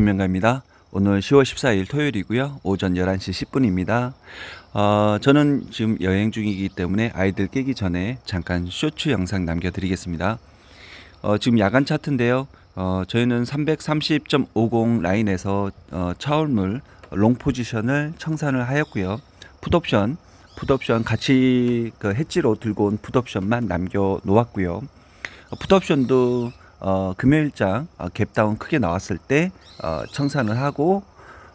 김명가입니다. 오늘 10월 14일 토요일이고요. 오전 11시 10분입니다. 어, 저는 지금 여행 중이기 때문에 아이들 깨기 전에 잠깐 쇼츠 영상 남겨드리겠습니다. 어, 지금 야간 차트인데요. 어, 저희는 330.50 라인에서 어, 차올물 롱 포지션을 청산을 하였고요. 풋옵션, 풋옵션 같이 그 해지로 들고 온 풋옵션만 남겨 놓았고요. 어, 풋옵션도 어, 금요일장 어, 갭다운 크게 나왔을 때 어, 청산을 하고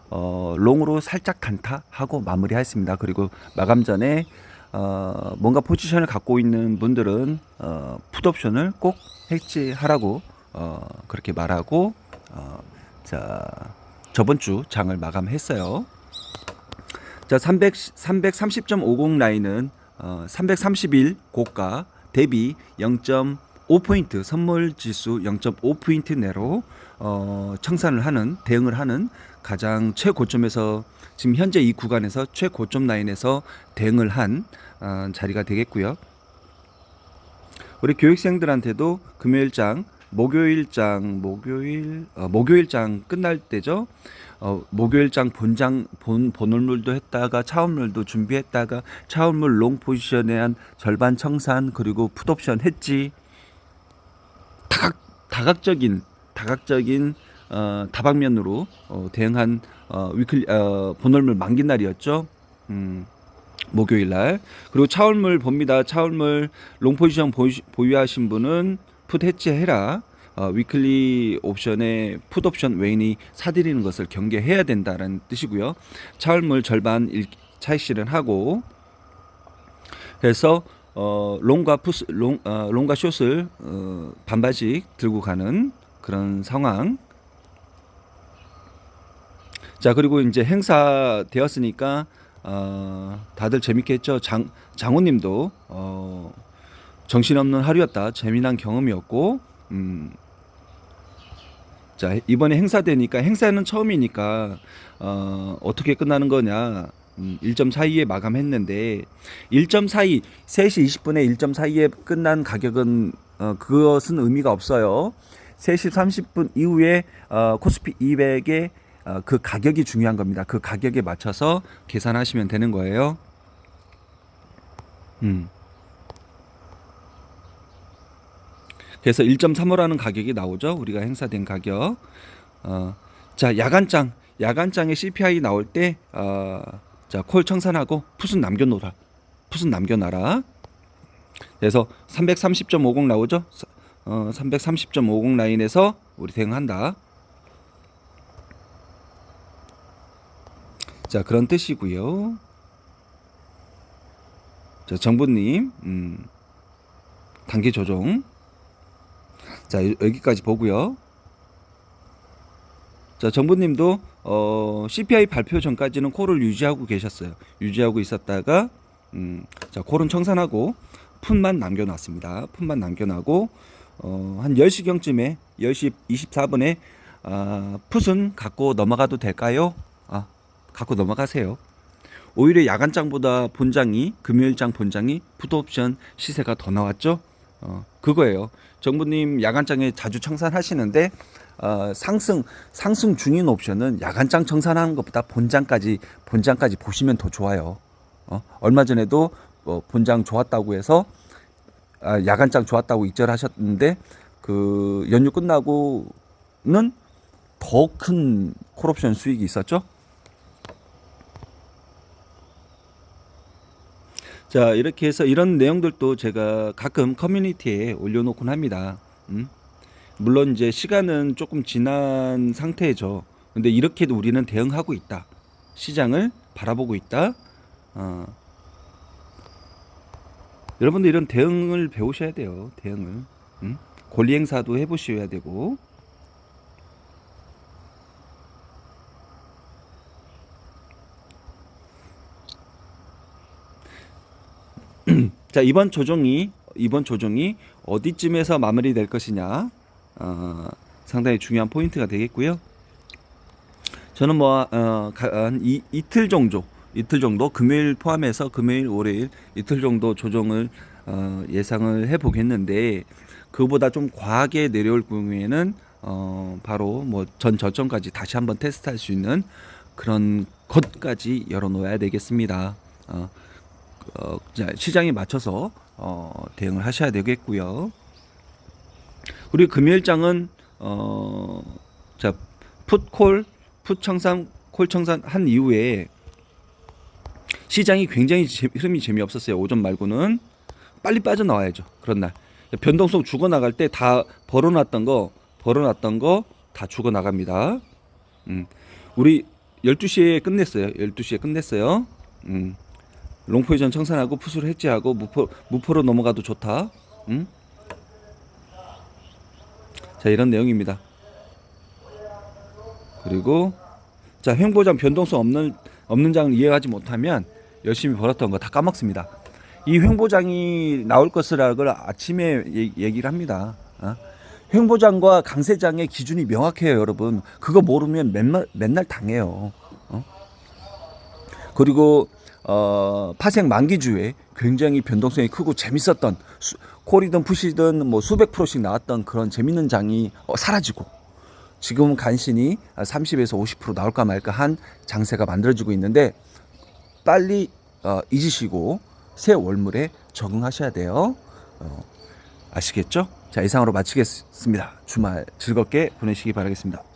어, 롱으로 살짝 간타하고 마무리했습니다. 그리고 마감 전에 어, 뭔가 포지션을 갖고 있는 분들은 어, 풋옵션을 꼭 해지하라고 어, 그렇게 말하고 어, 자 저번 주 장을 마감했어요. 자 300, 330.50 라인은 어, 331 고가 대비 0.5포인트 선물 지수 0.5포인트 내로 어, 청산을 하는 대응을 하는 가장 최고점에서 지금 현재 이 구간에서 최고점 라인에서 대응을 한 어, 자리가 되겠고요. 우리 교육생들한테도 금요일장, 목요일장, 목요일 어, 목요일장 끝날 때죠. 어, 목요일장 본장 본 본울물도 했다가 차원물도 준비했다가 차원물 롱 포지션에 한 절반 청산 그리고 풋옵션 했지. 다각 다각적인 다각적인 어, 다방면으로 어, 대응한 어, 위클 어, 본월물 만기 날이었죠. 음, 목요일 날 그리고 차월물 봅니다. 차월물 롱 포지션 보유, 보유하신 분은 풋 해지해라. 어, 위클리 옵션에 풋 옵션 외인이 사들이는 것을 경계해야 된다는 뜻이고요. 차월물 절반 일, 차익 실현하고 그래서 어, 롱과 푸스 롱 어, 롱과 숏을 어, 반반씩 들고 가는 그런 상황. 자 그리고 이제 행사 되었으니까 어, 다들 재밌게 했죠. 장 장호님도 어, 정신없는 하루였다. 재미난 경험이었고, 음, 자 이번에 행사 되니까 행사는 처음이니까 어, 어떻게 끝나는 거냐. 음, 1.42에 마감했는데 1.42 3시 20분에 1.42에 끝난 가격은 어, 그것은 의미가 없어요. 3시 30분 이후에 어, 코스피 200의 어, 그 가격이 중요한 겁니다. 그 가격에 맞춰서 계산하시면 되는 거예요. 음. 그래서 1.35라는 가격이 나오죠. 우리가 행사된 가격. 어, 자, 야간장. 야간장에 CPI 나올 때, 어, 자, 콜 청산하고 풋은 남겨놓라. 풋은 남겨놔라. 그래서 330.50 나오죠. 어, 330.50 라인에서 우리 대응한다. 자, 그런 뜻이고요. 자, 정부님, 음, 단기 조정. 자, 여- 여기까지 보고요. 자, 정부님도 어, CPI 발표 전까지는 콜을 유지하고 계셨어요. 유지하고 있었다가 음, 자, 콜은 청산하고 푼만 남겨놨습니다. 푼만 남겨놔고 어, 한 10시경쯤에 10시 24분에 아, 풋은 갖고 넘어가도 될까요? 아, 갖고 넘어가세요. 오히려 야간장보다 본장이 금요일장 본장이 풋옵션 시세가 더 나왔죠. 어, 그거예요. 정부님 야간장에 자주 청산하시는데 어, 상승 상승 중인 옵션은 야간장 청산하는 것보다 본장까지 본장까지 보시면 더 좋아요. 어, 얼마 전에도 어, 본장 좋았다고 해서 아, 야간장 좋았다고 익절하셨는데 그 연휴 끝나고는 더 큰 콜옵션 수익이 있었죠. 자 이렇게 해서 이런 내용들도 제가 가끔 커뮤니티에 올려놓곤 합니다. 음? 물론 이제 시간은 조금 지난 상태죠. 근데 이렇게도 우리는 대응하고 있다. 시장을 바라보고 있다. 어. 여러분들 이런 대응을 배우셔야 돼요. 대응을. 음? 권리 행사도 해보셔야 되고. 자 이번 조정이 이번 조정이 어디쯤에서 마무리될 것이냐 어, 상당히 중요한 포인트가 되겠고요. 저는 뭐 어, 이틀 정도 이틀 정도 금요일 포함해서 금요일 월요일 이틀 정도 조정을 어, 예상을 해 보겠는데 그보다 좀 과하게 내려올 경우에는 어, 바로 뭐 전 저점까지 다시 한번 테스트할 수 있는 그런 것까지 열어놓아야 되겠습니다. 어, 어, 자, 시장에 맞춰서 어, 대응을 하셔야 되겠고요. 우리 금요일장은 어, 자 풋콜, 풋청산, 콜청산 한 이후에 시장이 굉장히 재- 흐름이 재미없었어요. 오전 말고는 빨리 빠져나와야죠. 그런 날 변동성 죽어 나갈 때 다 벌어놨던 거 벌어놨던 거 다 죽어 나갑니다. 음. 우리 12시에 끝냈어요. 12시에 끝냈어요. 음. 롱포지션 청산하고 푸수를 해제하고 무포 무포로 넘어가도 좋다. 음? 자 이런 내용입니다. 그리고 자 횡보장 변동성 없는 없는 장을 이해하지 못하면 열심히 벌었던 거 다 까먹습니다. 이 횡보장이 나올 것이라고 아침에 얘- 얘기를 합니다. 어? 횡보장과 강세장의 기준이 명확해요, 여러분. 그거 모르면 맨날 맨날 당해요. 어? 그리고 어, 파생 만기주에 굉장히 변동성이 크고 재밌었던 수, 콜이든 푸시든 뭐 수백 프로씩 나왔던 그런 재밌는 장이 어, 사라지고 지금 간신히 30에서 50% 나올까 말까 한 장세가 만들어지고 있는데 빨리 어, 잊으시고 새 월물에 적응하셔야 돼요. 어, 아시겠죠? 자 이상으로 마치겠습니다. 주말 즐겁게 보내시기 바라겠습니다.